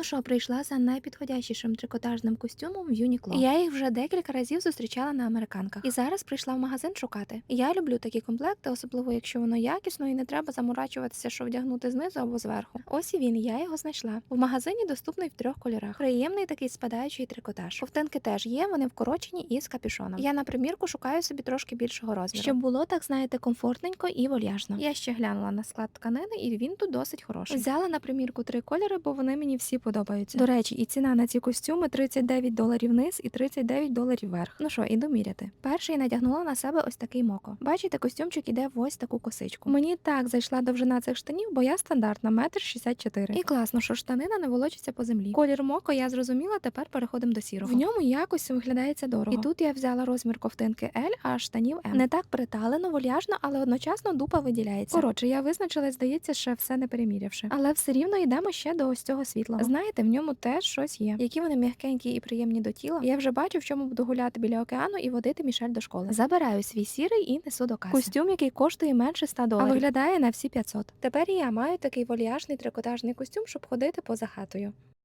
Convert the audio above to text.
Ну що, прийшла за найпідходящішим трикотажним костюмом в Uniqlo. Я їх вже декілька разів зустрічала на американках. І зараз прийшла в магазин шукати. Я люблю такі комплекти, особливо якщо воно якісно і не треба заморачуватися, що вдягнути знизу або зверху. Ось і він, я його знайшла. В магазині доступний в трьох кольорах. Приємний такий спадаючий трикотаж. Ковтинки теж є, вони вкорочені і з капюшоном. Я на примірку шукаю собі трошки більшого розміру, щоб було так, знаєте, комфортненько і вольяжно. Я ще глянула на склад тканини, і він тут досить хороший. Взяла на примірку три кольори, бо вони мені всі подобаються. До речі, і ціна на ці костюми 39 доларів вниз і 39 доларів вверх. Ну що, іду міряти. Перший надягнула на себе ось такий моко. Бачите, костюмчик іде в ось таку косичку. Мені так зайшла довжина цих штанів, бо я стандартна, метр 64. І класно, що штанина не волочиться по землі. Колір моко я зрозуміла, тепер переходимо до сірого. В ньому якось виглядається дорого. І тут я взяла розмір ковтинки L, а штанів M. Не так приталено, вольяжно, але одночасно дупа виділяється. Коротше, я визначилась, здається, ще все не перемірявши. Але все рівно йдемо ще до ось цього світлого. Знаєте, в ньому теж щось є. Які вони м'якенькі і приємні до тіла. Я вже бачу, в чому буду гуляти біля океану і водити Мішель до школи. Забираю свій сірий і несу до каси. Костюм, який коштує менше 100 доларів, а виглядає на всі 500. Тепер я маю такий вольяжний трикотажний костюм, щоб ходити поза хатою.